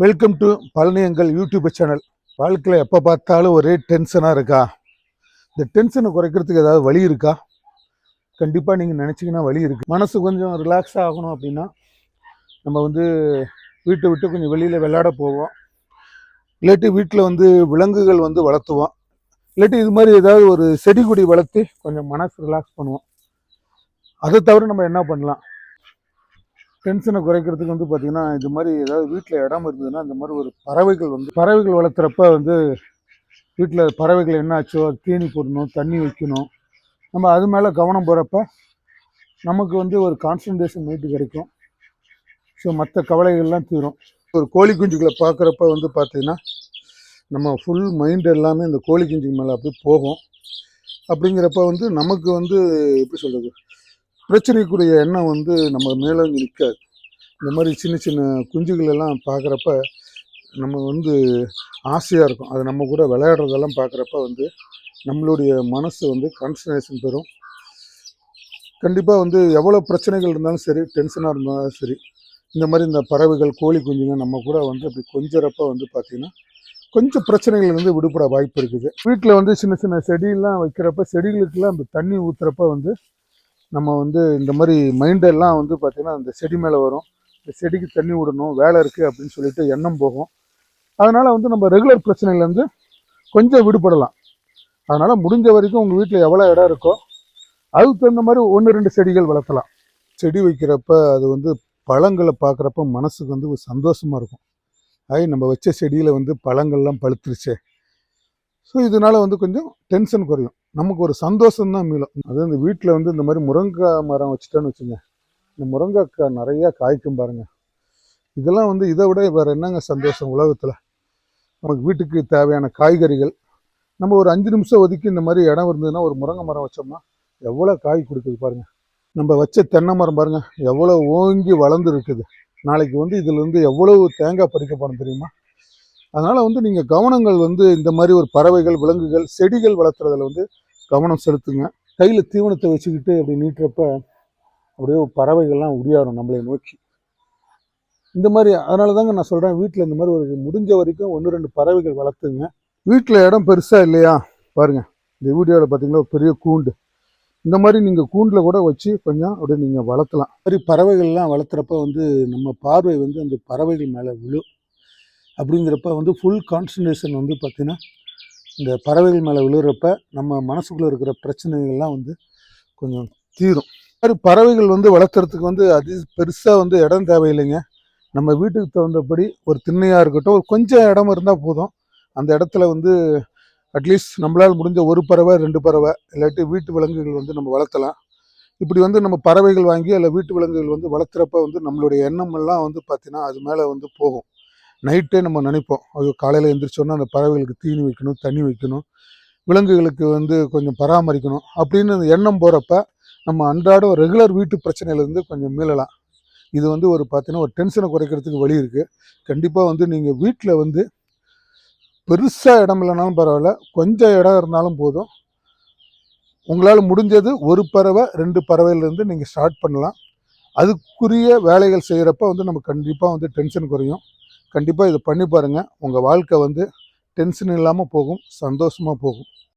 Welcome to Palani எங்கள் YouTube channel வாழ்க்கையில் எப்போ பார்த்தாலும் ஒரே டென்ஷனாக இருக்கா? இந்த டென்ஷனை குறைக்கிறதுக்கு ஏதாவது வழி இருக்கா? கண்டிப்பாக நீங்கள் நினச்சிங்கன்னா வழி இருக்குது மனசு கொஞ்சம் ரிலாக்ஸ் ஆகணும் அப்படின்னா நம்ம வந்து வீட்டை விட்டு கொஞ்சம் வெளியில் விளையாட போவோம். இல்லாட்டி வீட்டில் வந்து விலங்குகள் வந்து வளர்த்துவோம். இல்லாட்டி இது மாதிரி ஏதாவது ஒரு செடி கொடி வளர்த்து கொஞ்சம் மனசு ரிலாக்ஸ் பண்ணுவோம். அதை தவிர நம்ம என்ன பண்ணலாம்? டென்ஷனை குறைக்கிறதுக்கு வந்து பார்த்திங்கன்னா இது மாதிரி ஏதாவது வீட்டில் இடம் இருந்ததுன்னா இந்த மாதிரி ஒரு பறவைகள் வந்து பறவைகள் வளர்த்துறப்ப வந்து வீட்டில் பறவைகள் என்ன ஆச்சோ அது தீனி போடணும் தண்ணி வைக்கணும். நம்ம அது மேலே கவனம் போகிறப்ப நமக்கு வந்து ஒரு கான்சன்ட்ரேஷன் மைட்டு கிடைக்கும். ஸோ மற்ற கவலைகள்லாம் தீரும். ஒரு கோழி குஞ்சுகளை பார்க்குறப்ப வந்து பார்த்திங்கன்னா நம்ம ஃபுல் மைண்ட் எல்லாமே இந்த கோழி குஞ்சுக்கு மேலே அப்படியே போகும். அப்படிங்கிறப்ப வந்து நமக்கு வந்து எப்படி சொல்கிறது பிரச்சனைக்குரிய எண்ணம் வந்து நம்ம மேலே நிற்காது. இந்த மாதிரி சின்ன சின்ன குஞ்சுகளெல்லாம் பார்க்குறப்ப நம்ம வந்து ஆசையாக இருக்கும். அது நம்ம கூட விளையாடுறதெல்லாம் பார்க்குறப்ப வந்து நம்மளுடைய மனசு வந்து கான்சன்ட்ரேஷன் பெறும். கண்டிப்பாக வந்து எவ்வளோ பிரச்சனைகள் இருந்தாலும் சரி டென்ஷனாக இருந்தாலும் சரி இந்த மாதிரி இந்த பறவைகள் கோழி குஞ்சுங்க நம்ம கூட வந்து அப்படி கொஞ்சிறப்ப வந்து பார்த்திங்கன்னா கொஞ்சம் பிரச்சனைகள் வந்து விடுபட வாய்ப்பு இருக்குது. வீட்டில் வந்து சின்ன சின்ன செடியெல்லாம் வைக்கிறப்ப செடிகளுக்கெல்லாம் அந்த தண்ணி ஊற்றுறப்ப வந்து நம்ம வந்து இந்த மாதிரி மைண்டெல்லாம் வந்து பார்த்திங்கன்னா அந்த செடி மேலே வரும். இந்த செடிக்கு தண்ணி விடணும் வேலை இருக்குது அப்படின்னு சொல்லிட்டு எண்ணம் போகும். அதனால் வந்து நம்ம ரெகுலர் பிரச்சனையிலேருந்து கொஞ்சம் விடுபடலாம். அதனால் முடிஞ்ச வரைக்கும் உங்கள் வீட்டில் எவ்வளோ இடம் இருக்கோ அதுக்கு தகுந்த மாதிரி ஒன்று ரெண்டு செடிகள் வளர்த்தலாம். செடி வைக்கிறப்ப அது வந்து பழங்களை பார்க்குறப்ப மனசுக்கு வந்து ஒரு சந்தோஷமாக இருக்கும். ஐ நம்ம வச்ச செடியில் வந்து பழங்கள்லாம் பழுத்துருச்சே. ஸோ இதனால் வந்து கொஞ்சம் டென்ஷன் குறையும். நமக்கு ஒரு சந்தோஷம் தான் மீளும். அது இந்த வீட்டில் வந்து இந்த மாதிரி முருங்கைக்காய் மரம் வச்சுட்டோன்னு வச்சுங்க. இந்த முருங்கைக்காய் நிறையா காய்க்கும் பாருங்கள் இதெல்லாம் வந்து இதை விட வேறு என்னங்க சந்தோஷம் உலகத்தில்? நமக்கு வீட்டுக்கு தேவையான காய்கறிகள். நம்ம ஒரு அஞ்சு நிமிஷம் ஒதுக்கி இந்த மாதிரி இடம் இருந்ததுன்னா ஒரு முருங்கை மரம் வச்சோம்னா எவ்வளோ காய் கொடுக்குது பாருங்கள் நம்ம வச்ச தென்னை மரம் பாருங்கள் எவ்வளோ ஓங்கி வளர்ந்து இருக்குது. நாளைக்கு வந்து இதுலேருந்து எவ்வளவு தேங்காய் பறிக்க தெரியுமா? அதனால் வந்து நீங்கள் கவனங்கள் வந்து இந்த மாதிரி ஒரு பறவைகள் விலங்குகள் செடிகள் வளர்த்துறதுல வந்து கவனம் செலுத்துங்க. கையில் தீவனத்தை வச்சுக்கிட்டு அப்படி நீட்டுறப்ப அப்படியே பறவைகள்லாம் உடியாரும் நம்மளை நோக்கி. இந்த மாதிரி அதனால தாங்க நான் சொல்கிறேன் வீட்டில் இந்த மாதிரி ஒரு முடிஞ்ச வரைக்கும் ஒன்று ரெண்டு பறவைகள் வளர்த்துங்க. வீட்டில் இடம் பெருசாக இல்லையா? பாருங்கள் இந்த வீடியோவில் பார்த்தீங்கன்னா ஒரு பெரிய கூண்டு. இந்த மாதிரி நீங்கள் கூண்டில் கூட வச்சு கொஞ்சம் அப்படியே நீங்கள் வளர்த்தலாம். இந்த மாதிரி பறவைகள்லாம் வளர்த்துறப்ப வந்து நம்ம பார்வை வந்து அந்த பறவைகள் மேலே விழும். அப்படிங்கிறப்ப வந்து ஃபுல் கான்சன்ட்ரேஷன் வந்து பார்த்திங்கன்னா இந்த பறவைகள் மேலே விழுறப்ப நம்ம மனசுக்குள்ளே இருக்கிற பிரச்சனைகள்லாம் வந்து கொஞ்சம் தீரும். மாதிரி பறவைகள் வந்து வளர்த்துறதுக்கு வந்து அது பெருசாக வந்து இடம் தேவையில்லைங்க. நம்ம வீட்டுக்கு தகுந்தபடி ஒரு திண்ணையாக இருக்கட்டும் ஒரு கொஞ்சம் இடம் இருந்தால் போதும். அந்த இடத்துல வந்து அட்லீஸ்ட் நம்மளால் முடிஞ்ச ஒரு பறவை ரெண்டு பறவை இல்லாட்டி வீட்டு விலங்குகள் வந்து நம்ம வளர்த்தலாம். இப்படி வந்து நம்ம பறவைகள் வாங்கி அல்ல வீட்டு விலங்குகள் வந்து வளர்த்துறப்ப வந்து நம்மளுடைய எண்ணம் எல்லாம் வந்து பார்த்திங்கன்னா அது மேலே வந்து போகும். நைட்டே நம்ம நினைப்போம். ஐயோ காலையில் எழுந்திரிச்சோன்னா அந்த பறவைகளுக்கு தீனி வைக்கணும் தண்ணி வைக்கணும் விலங்குகளுக்கு வந்து கொஞ்சம் பராமரிக்கணும் அப்படின்னு எண்ணம் போகிறப்ப நம்ம அன்றாடம் ரெகுலர் வீட்டு பிரச்சனையிலேருந்து கொஞ்சம் மீளலாம். இது வந்து ஒரு பார்த்தீங்கன்னா ஒரு டென்ஷனை குறைக்கிறதுக்கு வழி இருக்குது கண்டிப்பாக வந்து நீங்கள் வீட்டில் வந்து பெருசாக இடம் இல்லைனாலும் பரவாயில்ல. கொஞ்சம் இடம் இருந்தாலும் போதும். உங்களால் முடிஞ்சது ஒரு பறவை ரெண்டு பறவையிலேருந்து நீங்கள் ஸ்டார்ட் பண்ணலாம். அதுக்குரிய வேலைகள் செய்கிறப்ப வந்து நம்ம கண்டிப்பாக வந்து டென்ஷன் குறையும். கண்டிப்பாக இதை பண்ணி பாருங்கள் உங்கள் வாழ்க்கை வந்து டென்ஷன் இல்லாமல் போகும் சந்தோஷமாக போகும்.